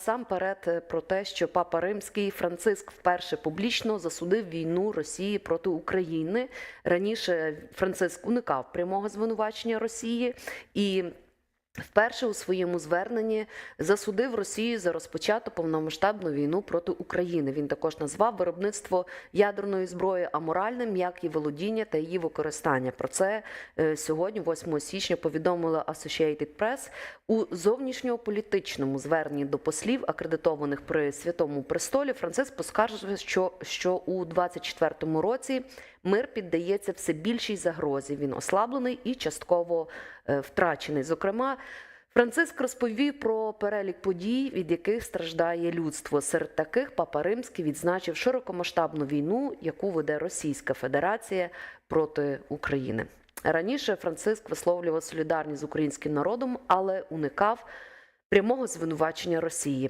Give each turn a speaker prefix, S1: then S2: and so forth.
S1: Сам перед про те, що папа римський Франциск вперше публічно засудив війну Росії проти України. Раніше Франциск уникав прямого звинувачення Росії і. Вперше у своєму зверненні засудив Росію за розпочату повномасштабну війну проти України. Він також назвав виробництво ядерної зброї аморальним, як і володіння та її використання. Про це е, сьогодні, 8 січня, повідомила Associated Press. у зовнішньополітичному зверненні до послів, акредитованих при святому престолі. Франциск поскаржив, що, що у 24-му році мир піддається все більшій загрозі. Він ослаблений і частково е, втрачений. Зокрема. Франциск розповів про перелік подій, від яких страждає людство. Серед таких Папа Римський відзначив широкомасштабну війну, яку веде Російська Федерація проти України. Раніше Франциск висловлював солідарність з українським народом, але уникав прямого звинувачення Росії.